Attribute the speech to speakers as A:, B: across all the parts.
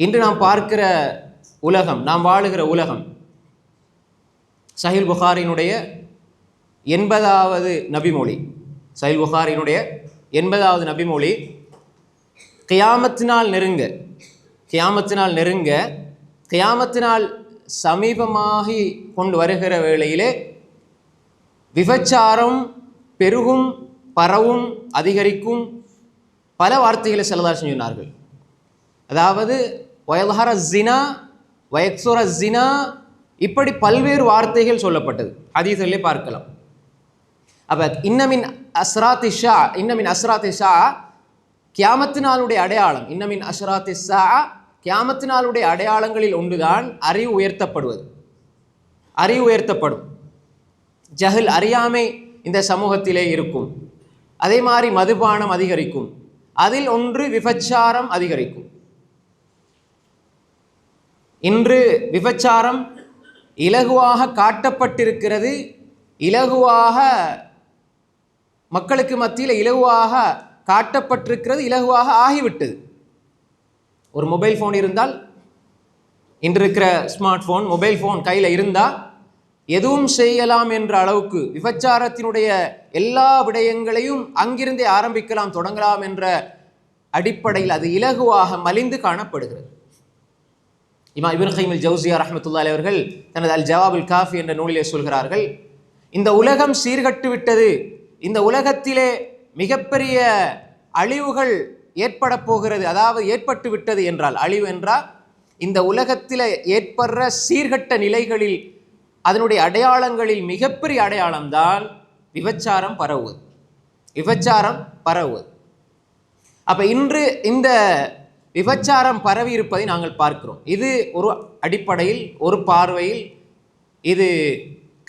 A: இன்று நாம் பார்க்கிற உலகம் நாம் வாழுகிற உலகம் சஹில் புகாரினுடைய எண்பதாவது நபிமொழி. சஹில் புகாரினுடைய எண்பதாவது நபிமொழி. கியாமத்தினால் நெருங்க கியாமத்தினால் நெருங்க கியாமத்தினால் சமீபமாகி கொண்டு வருகிற வேளையிலே விபச்சாரம் பெருகும் பரவும் அதிகரிக்கும் பல வார்த்தைகளை செல்லதார் சொன்னார்கள் அதாவது வயல்ஹர ஜினா வயக்சுர ஜினா இப்படி பல்வேறு வார்த்தைகள் சொல்லப்பட்டது. ஹதீஸ்களிலே பார்க்கலாம். அப்ப இன்னமின் அஸ்ராத்தி ஷா இன்னமின் அஸ்ராத்தி ஷா கியாமத்தினாலுடைய அடையாளம். இன்னமின் அஸ்ராத்தி ஷா கியாமத்தினாலுடைய அடையாளங்களில் ஒன்றுதான் அறிவு உயர்த்தப்படுவது. அறிவு உயர்த்தப்படும். ஜஹில் அறியாமை இந்த சமூகத்திலே இருக்கும். அதே மாதிரி மதுபானம் அதிகரிக்கும். அதில் ஒன்று விபச்சாரம் அதிகரிக்கும். இன்று விபச்சாரம் இலகுவாக காட்டப்பட்டிருக்கிறது. இலகுவாக மக்களுக்கு மத்தியில் இலகுவாக காட்டப்பட்டிருக்கிறது. இலகுவாக ஆகிவிட்டது. ஒரு மொபைல் ஃபோன் இருந்தால் இன்று இருக்கிற ஸ்மார்ட் ஃபோன் மொபைல் ஃபோன் கையில் இருந்தால் எதுவும் செய்யலாம் என்ற அளவுக்கு விபச்சாரத்தினுடைய எல்லா விடயங்களையும் அங்கிருந்தே ஆரம்பிக்கலாம் தொடங்கலாம் என்ற அடிப்படையில் அது இலகுவாக மலிந்து காணப்படுகிறது. இமா இபின் ஜவுசியா ரஹமத்துல்லா அவர்கள் தனது அல் ஜவாபுல் காஃபி என்ற நூலிலே சொல்கிறார்கள் இந்த உலகம் சீர்கட்டு விட்டது இந்த உலகத்திலே மிகப்பெரிய அழிவுகள் ஏற்பட போகிறது அதாவது ஏற்பட்டு விட்டது என்றால் அழிவு என்றால் இந்த உலகத்தில் ஏற்படுற சீர்கட்ட நிலைகளில் அதனுடைய அடையாளங்களில் மிகப்பெரிய அடையாளம்தான் விபச்சாரம் பரவுவது. விபச்சாரம் பரவுவது. அப்போ இன்று இந்த விபச்சாரம் பரவி இருப்பதை நாங்கள் பார்க்கிறோம். இது ஒரு அடிப்படையில் ஒரு பார்வையில் இது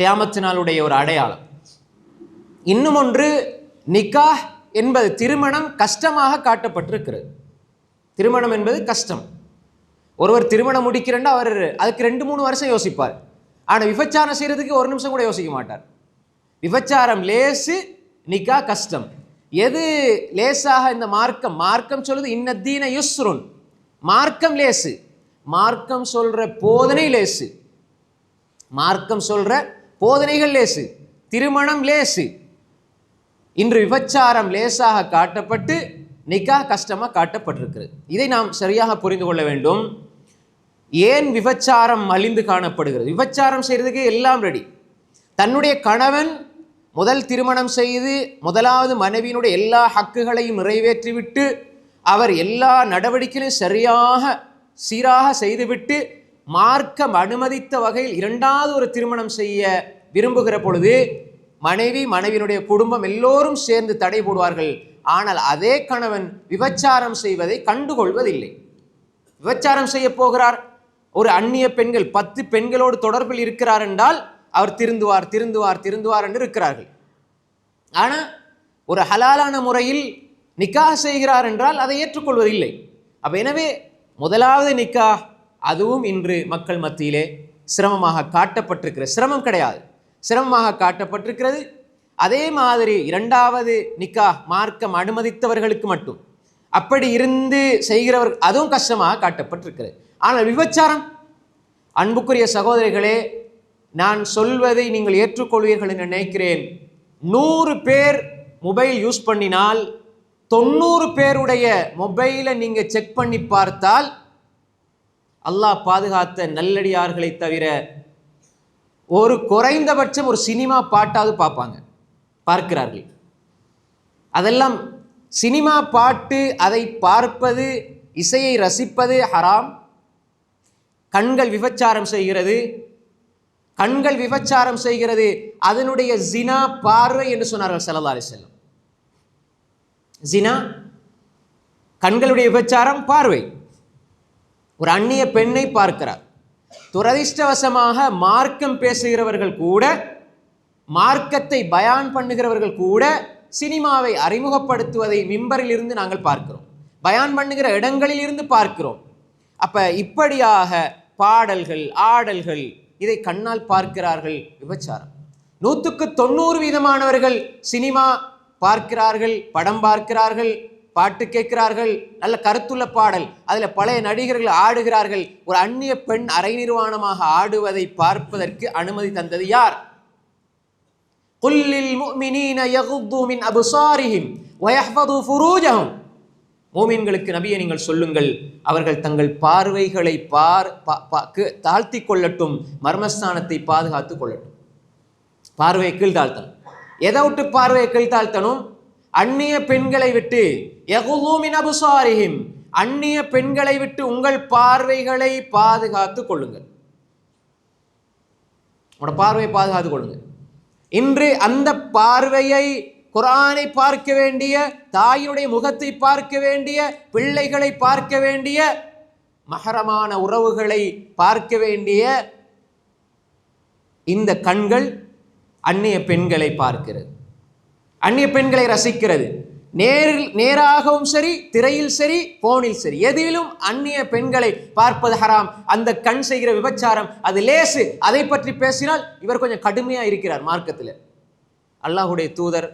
A: கியாமத்தினாலுடைய ஒரு அடையாளம். இன்னும் ஒன்று நிக்கா என்பது திருமணம் கஷ்டமாக காட்டப்பட்டிருக்கிறது. திருமணம் என்பது கஷ்டம். ஒருவர் திருமணம் முடிக்கிறேன்னா அவர் அதுக்கு ரெண்டு மூணு வருஷம் யோசிப்பார். ஆனால் விபச்சாரம் செய்கிறதுக்கு ஒரு நிமிஷம் கூட யோசிக்க மாட்டார். விபச்சாரம் லேசு நிக்கா கஷ்டம். எது லேசாக இந்த மார்க்கம்? மார்க்கம் சொல்லுது இன்னத்தீன யுஸ்ருன். மார்க்கம் லேசு. மார்க்கம் சொல்ற போதனை லேசு. மார்க்கம் சொல்ற போதனைகள் லேசு. திருமணம் லேசு. இன்று விபச்சாரம் லேசாக காட்டப்பட்டு நிக்கா கஷ்டமாக காட்டப்பட்டிருக்கிறது. இதை நாம் சரியாக புரிந்து கொள்ள வேண்டும். ஏன் விபச்சாரம் மலிந்து காணப்படுகிறது? விபச்சாரம் செய்கிறதுக்கு எல்லாம் ரெடி தன்னுடைய கணவன் முதல் திருமணம் செய்து முதலாவது மனைவியினுடைய எல்லா ஹக்குகளையும் நிறைவேற்றிவிட்டு அவர் எல்லா நடவடிக்கைகளையும் சரியாக சீராக செய்துவிட்டு மார்க்கம் அனுமதித்த வகையில் இரண்டாவது ஒரு திருமணம் செய்ய விரும்புகிற பொழுது மனைவி மனைவியினுடைய குடும்பம் எல்லோரும் சேர்ந்து தடை போடுவார்கள். ஆனால் அதே கணவன் விபச்சாரம் செய்வதை கண்டுகொள்வதில்லை. விபச்சாரம் செய்ய போகிறார். ஒரு அந்நிய பெண்கள் பத்து பெண்களோடு தொடர்பில் இருக்கிறார் என்றால் அவர் திருந்துவார் திருந்துவார் திருந்துவார் என்று இருக்கிறார்கள். ஆனால் ஒரு ஹலாலான முறையில் நிக்கா செய்கிறார் என்றால் அதை ஏற்றுக்கொள்வதில்லை. அப்போ எனவே முதலாவது நிக்கா அதுவும் இன்று மக்கள் மத்தியிலே சிரமமாக காட்டப்பட்டிருக்கிற சிரமம் கிடையாது. சிரமமாக காட்டப்பட்டிருக்கிறது. அதே மாதிரி இரண்டாவது நிக்கா மார்க்கம் அனுமதித்தவர்களுக்கு மட்டும். அப்படி இருந்து செய்கிறவர் அதுவும் கஷ்டமாக காட்டப்பட்டிருக்கிறது. ஆனால் விபச்சாரம். அன்புக்குரிய சகோதரிகளே நான் சொல்வதை நீங்கள் ஏற்றுக்கொள்வீர்கள் என்று நினைக்கிறேன். நூறு பேர் மொபைல் யூஸ் பண்ணினால் தொண்ணூறு பேருடைய மொபைலை நீங்கள் செக் பண்ணி பார்த்தால் அல்லாஹ் பாதுகாத்த நல்லடியார்களை தவிர ஒரு குறைந்தபட்சம் ஒரு சினிமா பாட்டாவது பார்ப்பாங்க. பார்க்கிறார்கள். அதெல்லாம் சினிமா பாட்டு அதை பார்ப்பது இசையை ரசிப்பது ஹராம். கண்கள் விபச்சாரம் செய்கிறது. கண்கள் விபச்சாரம் செய்கிறது. அதனுடைய ஜினா பார்வை என்று சொன்னார்கள் செலவாரி அலி செல்லம் ஜினா கண்களுடைய விபச்சாரம் பார்வை. ஒரு அந்நிய பெண்ணை பார்க்கிறார். துரதிர்ஷ்டவசமாக மார்க்கம் பேசுகிறவர்கள் கூட மார்க்கத்தை பயான் பண்ணுகிறவர்கள் கூட சினிமாவை அறிமுகப்படுத்துவதை மிம்பரில் இருந்து நாங்கள் பார்க்கிறோம். பயான் பண்ணுகிற இடங்களில் இருந்து பார்க்கிறோம். அப்ப இப்படியாக பாடல்கள் ஆடல்கள் இதை கண்ணால் பார்க்கிறார்கள் விபச்சாரம். நூற்றுக்கு தொண்ணூறு வீதமானவர்கள் சினிமா பார்க்கிறார்கள் படம் பார்க்கிறார்கள் பாட்டு கேட்கிறார்கள் நல்ல கருத்துள்ள பாடல். அதில் பழைய நடிகர்கள் ஆடுகிறார்கள். ஒரு அந்நிய பெண் அரை நிர்வாணமாக ஆடுவதை பார்ப்பதற்கு அனுமதி தந்தது யார்? குல்லில் முஃமினீன யகுத்து மின் அபுசாரிஹிம் வயஹ்ஃபது ஃபுரூஜஹும். மோமீன்களுக்கு நபியை நீங்கள் சொல்லுங்கள் அவர்கள் தங்கள் பார்வைகளை பார் பா- பா- தாழ்த்திக் கொள்ளட்டும் மர்மஸ்தானத்தை பாதுகாத்து கொள்ளட்டும். பார்வையை கீழ் தாழ்த்தணும் எதை விட்டு பார்வையை கீழ் தாழ்த்தணும் அந்நிய பெண்களை விட்டு. யகுது அபுசாரிஹிம். அந்நிய பெண்களை விட்டு உங்கள் பார்வைகளை பாதுகாத்து கொள்ளுங்கள். உங்களோட பார்வையை பாதுகாத்துக் கொள்ளுங்கள். இன்று அந்த பார்வையை குரானை பார்க்க வேண்டிய தாயுடைய முகத்தை பார்க்க வேண்டிய பிள்ளைகளை பார்க்க வேண்டிய மகரமான உறவுகளை பார்க்க வேண்டிய இந்த கண்கள் அந்நிய பெண்களை பார்க்கிறது. அந்நிய பெண்களை ரசிக்கிறது. நேரில் நேராகவும் சரி திரையில் சரி போனில் சரி. எதிலும் அந்நிய பெண்களை பார்ப்பது ஹராம். அந்த கண் செய்கிற விபச்சாரம் அது லேசு. அதை பற்றி பேசினால் இவர் கொஞ்சம் கடுமையாக இருக்கிறார் மார்க்கத்தில். அல்லாஹுடைய தூதர்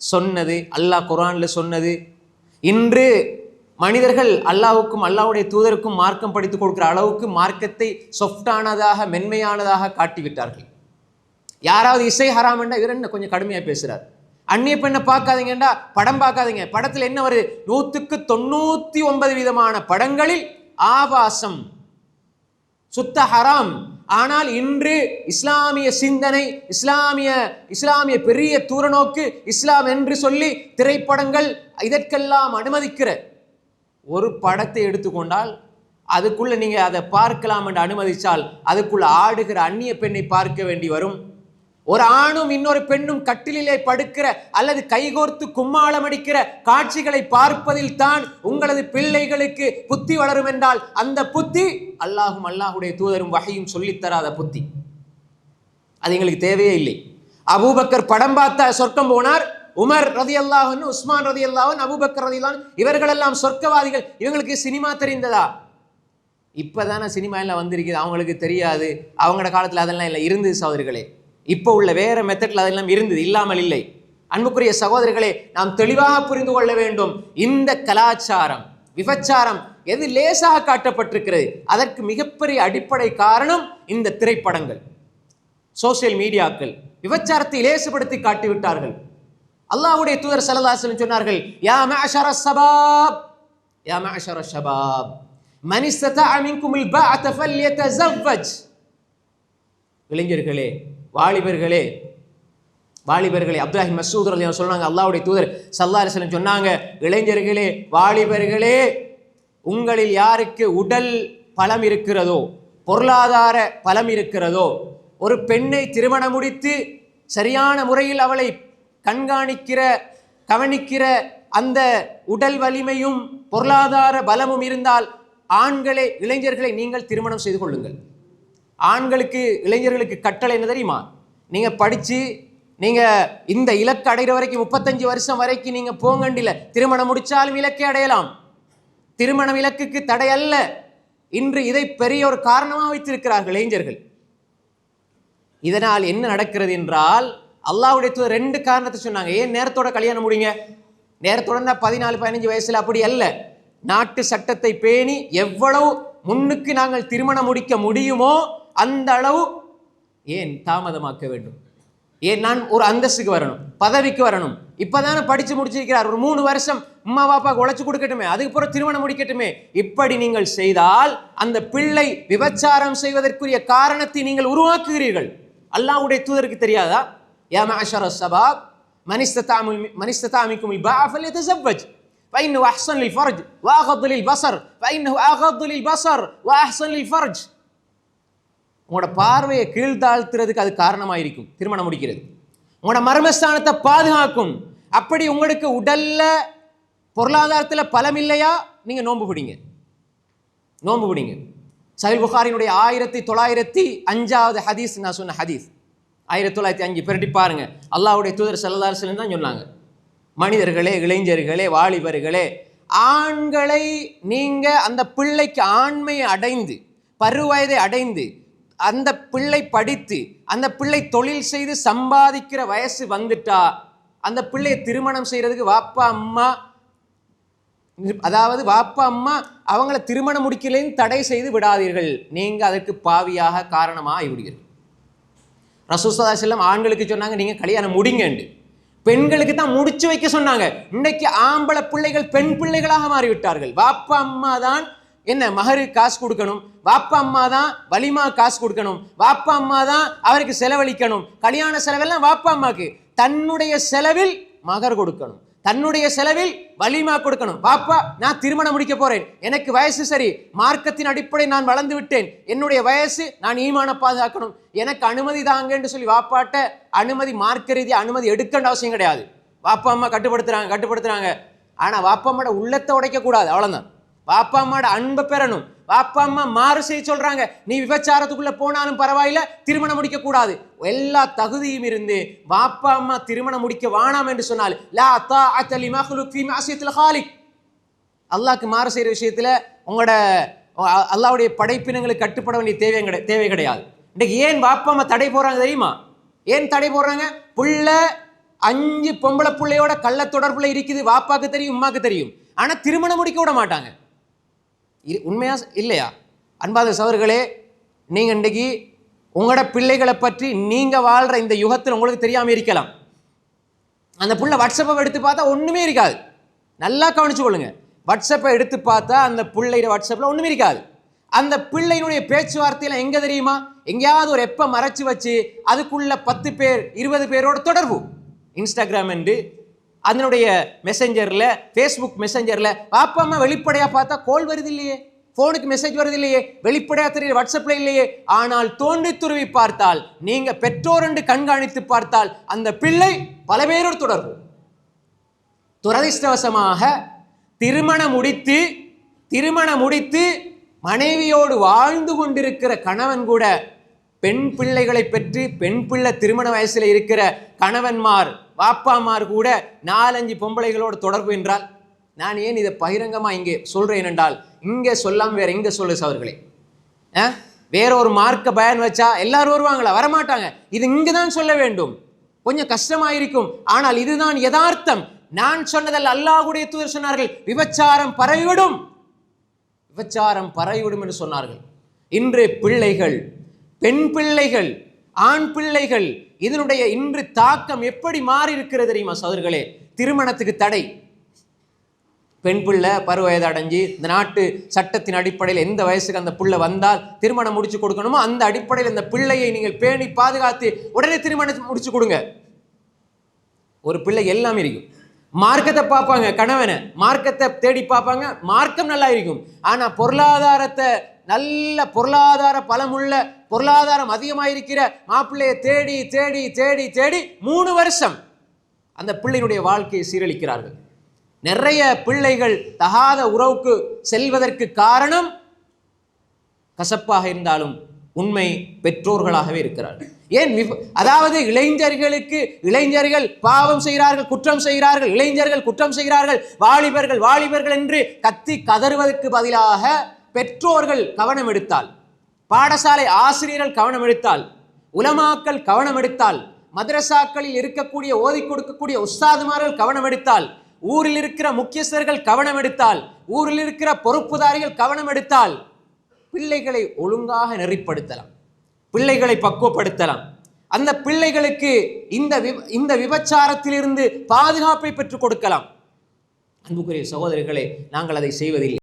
A: சொன்னது அல்லாஹ் குரானில் சொன்னது. இன்று மனிதர்கள் அல்லாவுக்கும் அல்லாஹ்வுடைய தூதருக்கும் மார்க்கம் படித்துக் கொடுக்கிற அளவுக்கு மார்க்கத்தை சொஃப்டானதாக மென்மையானதாக காட்டிவிட்டார்கள். யாராவது இசை ஹராம் என்றா இவர் என்ன கொஞ்சம் கடுமையாக பேசுகிறார் அந்நிய பெண்ணை பார்க்காதீங்கடா படம் பார்க்காதீங்க. படத்தில் என்ன வருது? நூற்றுக்கு தொண்ணூற்றி ஒன்பது விதமான படங்களில் ஆபாசம் சுத்த ஹராம் ஆனால் இன்று இஸ்லாமிய சிந்தனை இஸ்லாமிய இஸ்லாமிய பெரிய தூரநோக்கு இஸ்லாம் என்று சொல்லி திரைப்படங்கள் இதற்கெல்லாம் அனுமதிக்கிற ஒரு படத்தை எடுத்துக்கொண்டால் அதுக்குள்ள நீங்க அதை பார்க்கலாம் என்று அனுமதிச்சால் அதுக்குள்ள ஆடுகிற அந்நிய பெண்ணை பார்க்க வேண்டி வரும். ஒரு ஆணும் இன்னொரு பெண்ணும் கட்டிலே படுக்கிற அல்லது கைகோர்த்து கும்மாளம் அடிக்கிற காட்சிகளை பார்ப்பதில் தான் உங்களது பிள்ளைகளுக்கு புத்தி வளரும் என்றால் அந்த புத்தி அல்லாஹும் அல்லாஹுடைய தூதரும் வகையும் சொல்லித்தராத புத்தி. அது எங்களுக்கு தேவையே இல்லை. அபூபக்கர் படம் பார்த்த சொர்க்கம் போனார். உமர் ரதி அல்லாஹன் உஸ்மான் ரதி அல்லாஹன் அபூபக்கர் ரதி அல்லாஹன் இவர்களெல்லாம் சொர்க்கவாதிகள். இவங்களுக்கு சினிமா தெரிந்ததா? இப்பதானே சினிமா எல்லாம் வந்திருக்குது. அவங்களுக்கு தெரியாது. அவங்களோட காலத்தில் அதெல்லாம் இல்லை. இருந்தது சகோதரிகளே. இப்போ உள்ள வேற மெத்தட்ல அதெல்லாம் இருந்தது இல்லாமல் இல்லை. அன்புக்குரிய சகோதரர்களே நாம் தெளிவாக புரிந்து கொள்ள வேண்டும். இந்த கலாச்சாரம் விபச்சாரம் எது லேசாக காட்டப்பட்டிருக்கிறது? அதற்கு மிகப்பெரிய அடிப்படை காரணம் இந்த திரைப்படங்கள். சோசியல் மீடியாக்கள் விபச்சாரத்தை லேசுபடுத்தி காட்டிவிட்டார்கள். அல்லாஹுடைய தூதர் சலதாசன் சொன்னார்கள் யா மஅஷர சபாப் யா மஅஷர ஷபாப் மன் இஸ்ததஅ மின்குமுல் இளைஞர்களே வாலிபர்களே வாலிபர்களே அப்துல்லாஹி மசூத் அலி சொன்னாங்க அல்லாவுடைய தூதர் சல்லா அலைஹி சொன்னாங்க இளைஞர்களே வாலிபர்களே உங்களில் யாருக்கு உடல் பலம் இருக்கிறதோ பொருளாதார பலம் இருக்கிறதோ ஒரு பெண்ணை திருமணம் முடித்து சரியான முறையில் அவளை கண்காணிக்கிற கவனிக்கிற அந்த உடல் வலிமையும் பொருளாதார பலமும் இருந்தால் ஆண்களே இளைஞர்களை நீங்கள் திருமணம் செய்து கொள்ளுங்கள். ஆண்களுக்கு இளைஞர்களுக்கு கட்டளை என்ன தெரியுமா? நீங்கள் படித்து நீங்கள் இந்த இலக்கு அடைகிற வரைக்கும் முப்பத்தஞ்சு வருஷம் வரைக்கும் நீங்கள் போங்கண்டில. திருமணம் முடித்தாலும் இலக்கை அடையலாம். திருமணம் இலக்குக்கு தடை அல்ல இன்று இதை பெரிய ஒரு காரணமாக வைத்திருக்கிறார்கள் இளைஞர்கள். இதனால் என்ன நடக்கிறது என்றால் அல்லாவுடைய தூதர் ரெண்டு காரணத்தை சொன்னாங்க. ஏன் நேரத்தோட கல்யாணம் முடிங்க? நேரத்தோட பதினாலு பதினஞ்சு வயசுல அப்படி அல்ல. நாட்டு சட்டத்தை பேணி எவ்வளவு முன்னுக்கு நாங்கள் திருமணம் முடிக்க முடியுமோ அந்த அளவு ஏன் தாமதமாக்க வேண்டும் ஏன் நான் ஒரு அந்தஸ்துக்கு வரணும் பதவிக்கு வரணும் இப்பதானே படிச்சு முடிச்சிருக்கிறார் ஒரு மூணு வருஷம் அம்மா பாப்பாக்கு உழைச்சு கொடுக்கட்டுமே அதுக்கு பிறகு திருமணம் முடிக்கட்டுமே இப்படி நீங்கள் செய்தால் அந்த பிள்ளை விபச்சாரம் செய்வதற்குரிய காரணத்தை நீங்கள் உருவாக்குகிறீர்கள் அல்லாஹ்வுடைய தூதருக்கு தெரியாதா யா மஅஷர ஷபாப் من استطاع من استطاع منكم الباء فليتزوج فإنه أحسن للفرج وأغض للبصر فإنه أغض للبصر وأحسن للفرج உங்களோட பார்வையை கீழ்த்தாழ்த்துறதுக்கு அது காரணமாக இருக்கும் திருமணம் முடிக்கிறது. உங்களோட மர்மஸ்தானத்தை பாதுகாக்கும். அப்படி உங்களுக்கு உடல்ல பொருளாதாரத்தில் பலம் இல்லையா? நீங்கள் நோன்பு பிடிங்க நோன்பு பிடிங்க சஹில் புகாரினுடைய ஆயிரத்தி தொள்ளாயிரத்தி அஞ்சாவது ஹதீஸ் நான் சொன்ன ஹதீஸ். ஆயிரத்தி தொள்ளாயிரத்தி அஞ்சு பிரட்டி பாருங்க. அல்லாவுடைய தூதர் சல்லல்லாஹு தான் சொன்னாங்க. மனிதர்களே இளைஞர்களே வாலிபர்களே ஆண்களை நீங்கள் அந்த பிள்ளைக்கு ஆண்மையை அடைந்து பருவயதை அடைந்து அந்த பிள்ளை படித்து அந்த பிள்ளை தொழில் செய்து சம்பாதிக்கிற வயசு வந்துட்டா அந்த பிள்ளையை திருமணம் செய்யறதுக்கு வாப்பா அம்மா அதாவது வாப்பா அம்மா அவங்கள திருமணம் முடிக்கலையும் தடை செய்து விடாதீர்கள். நீங்கள் அதற்கு பாவியாக காரணமாக ஆகிவிடுவீர்கள் ரசூசதா செல்லம் ஆண்களுக்கு சொன்னாங்க நீங்க கல்யாணம் முடிங்கண்டு. பெண்களுக்கு தான் முடிச்சு வைக்க சொன்னாங்க. இன்னைக்கு ஆம்பளை பிள்ளைகள் பெண் பிள்ளைகளாக மாறிவிட்டார்கள். வாப்பா அம்மா தான் என்ன மகரு காசு கொடுக்கணும்? வாப்பா அம்மா தான் வலிமா காசு கொடுக்கணும். வாப்பா அம்மா தான் அவருக்கு செலவழிக்கணும். கல்யாண செலவெல்லாம் வாப்பா அம்மாக்கு. தன்னுடைய செலவில் மகர் கொடுக்கணும். தன்னுடைய செலவில் வலிமா கொடுக்கணும். வாப்பா நான் திருமணம் முடிக்க போறேன். எனக்கு வயசு சரி. மார்க்கத்தின் அடிப்படை நான் வளர்ந்து விட்டேன். என்னுடைய வயசு நான் ஈமான பாதுகாக்கணும். எனக்கு அனுமதி தாங்கன்னு சொல்லி வாப்பாட்ட அனுமதி மார்க்க ரீதியாக அனுமதி எடுக்கன்ற அவசியம் கிடையாது. வாப்பா அம்மா கட்டுப்படுத்துறாங்க கட்டுப்படுத்துறாங்க. ஆனால் வாப்பா அம்மாட உள்ளத்தை உடைக்க கூடாது வாப்பா அம்மாட அன்பை பெறணும். வாப்பா அம்மா மாறு செய்ய சொல்றாங்க. நீ விபச்சாரத்துக்குள்ள போனாலும் பரவாயில்ல திருமணம் முடிக்க கூடாது. எல்லா தகுதியும் இருந்து வாப்பா அம்மா திருமணம் முடிக்க வேணாம் என்று சொன்னால் லா தாஅத்த லிமக்லுக் ஃபீ மஅசியத்தில் ஹாலிக். அல்லாஹ்க்கு மாறு செய்யற விஷயத்துல உங்களோட அல்லாவுடைய படைப்பினங்களுக்கு கட்டுப்பட வேண்டிய தேவை கிடையாது தேவை கிடையாது. இன்னைக்கு ஏன் வாப்பா அம்மா தடை போடுறாங்க தெரியுமா? ஏன் தடை போடுறாங்க? புள்ள அஞ்சு பொம்பளை பிள்ளையோட கள்ள தொடர்புல இருக்குது வாப்பாக்கு தெரியும் உமாக்கு தெரியும். ஆனா திருமணம் முடிக்க விட மாட்டாங்க. இது உண்மையா இல்லையா? அன்பாத சவர்களே நீங்க இன்றைக்கு உங்களோட பிள்ளைகளை பற்றி நீங்க வாழ்ற இந்த யுகத்தில் உங்களுக்கு தெரியாம இருக்கலாம். அந்த புள்ள வாட்ஸ்அப்பை எடுத்து பார்த்தா ஒண்ணுமே இருக்காது. நல்லா கவனிச்சு கொள்ளுங்க. வாட்ஸ்அப்பை எடுத்து பார்த்தா அந்த பிள்ளையோட வாட்ஸ்அப்பில் ஒன்றுமே இருக்காது. அந்த பிள்ளையினுடைய பேச்சுவார்த்தையில எங்க தெரியுமா? எங்கேயாவது ஒரு எப்ப மறைச்சு வச்சு அதுக்குள்ள பத்து பேர் இருபது பேரோட தொடர்பு. இன்ஸ்டாகிராம் என்று அதனுடைய மெசஞ்சரில் ஃபேஸ்புக் மெசஞ்சரில் பாப்பா அம்மா வெளிப்படையாக பார்த்தா கோல் வருது இல்லையே? ஃபோனுக்கு மெசேஜ் வருது இல்லையே? வெளிப்படையாக தெரியல வாட்ஸ்அப்ல இல்லையே? ஆனால் தோண்டி துருவி பார்த்தால் நீங்கள் பெற்றோர் என்று கண்காணித்து பார்த்தால் அந்த பிள்ளை பல பேரோடு தொடர்பு. துரதிர்ஷ்டவசமாக திருமணம் முடித்து திருமணம் முடித்து மனைவியோடு வாழ்ந்து கொண்டிருக்கிற கணவன் கூட பெண் பிள்ளைகளை பெற்று பெண் பிள்ளை திருமண வயசில் இருக்கிற கணவன்மார் வாப்பாமார் கூட நாலஞ்சு பொம்பளைகளோடு தொடர்பு என்றால் நான் ஏன் இதை பகிரங்கமாக இங்கே சொல்கிறேன் என்றால் இங்கே சொல்லாம வேற இங்கே சொல்லு அவர்களே வேற ஒரு மார்க்க பயன் வச்சா எல்லாரும் வருவாங்களா? வரமாட்டாங்க. இது இங்கே தான் சொல்ல வேண்டும். கொஞ்சம் கஷ்டமாயிருக்கும். ஆனால் இதுதான் யதார்த்தம். நான் சொன்னதல்ல அல்லாஹுடைய தூதர் சொன்னார்கள் விபச்சாரம் பரவிவிடும். விபச்சாரம் பரவிவிடும் என்று சொன்னார்கள். இன்று பிள்ளைகள் பெண் பிள்ளைகள் ஆண் பிள்ளைகள் இதனுடைய இன்று தாக்கம் எப்படி மாறி இருக்கிறது தெரியுமா சோதர்களே திருமணத்துக்கு தடை. பெண் பிள்ளை பருவ அடைஞ்சு இந்த நாட்டு சட்டத்தின் அடிப்படையில் எந்த வயசுக்கு அந்த பிள்ளை வந்தால் திருமணம் முடிச்சு கொடுக்கணுமோ அந்த அடிப்படையில் அந்த பிள்ளையை நீங்கள் பேணி பாதுகாத்து உடனே திருமணம் முடிச்சு கொடுங்க. ஒரு பிள்ளை எல்லாமே இருக்கும். மார்க்கத்தை பார்ப்பாங்க கணவனை. மார்க்கத்தை தேடி பார்ப்பாங்க மார்க்கம் நல்லா இருக்கும். ஆனால் பொருளாதாரத்தை நல்ல பொருளாதார பலமுள்ள பொருளாதாரம் அதிகமாக இருக்கிற மாப்பிள்ளையை தேடி தேடி தேடி தேடி மூணு வருஷம் அந்த பிள்ளையினுடைய வாழ்க்கையை சீரழிக்கிறார்கள். நிறைய பிள்ளைகள் தகாத உறவுக்கு செல்வதற்கு காரணம் கசப்பாக இருந்தாலும் உண்மை பெற்றோர்களாகவே இருக்கிறார்கள். ஏன் அதாவது இளைஞர்களுக்கு இளைஞர்கள் பாவம் செய்கிறார்கள் குற்றம் செய்கிறார்கள் இளைஞர்கள் குற்றம் செய்கிறார்கள் வாலிபர்கள் வாலிபர்கள் என்று கத்தி கதறுவதற்கு பதிலாக பெற்றோர்கள் கவனம் எடுத்தால் பாடசாலை ஆசிரியர்கள் கவனம் எடுத்தால் உலமாக்கள் கவனம் எடுத்தால் மதரசாக்களில் இருக்கக்கூடிய ஓதி கொடுக்கக்கூடிய உஸ்தாதுமார்கள் கவனம் எடுத்தால் ஊரில் இருக்கிற முக்கியஸ்தர்கள் கவனம் எடுத்தால் ஊரில் இருக்கிற பொறுப்புதாரிகள் கவனம் எடுத்தால் பிள்ளைகளை ஒழுங்காக நெறிப்படுத்தலாம். பிள்ளைகளை பக்குவப்படுத்தலாம். அந்த பிள்ளைகளுக்கு இந்த விப- இந்த விபச்சாரத்திலிருந்து பாதுகாப்பை பெற்றுக் கொடுக்கலாம். அன்புக்குரிய சகோதரிகளே நாங்கள் அதை செய்வதில்லை.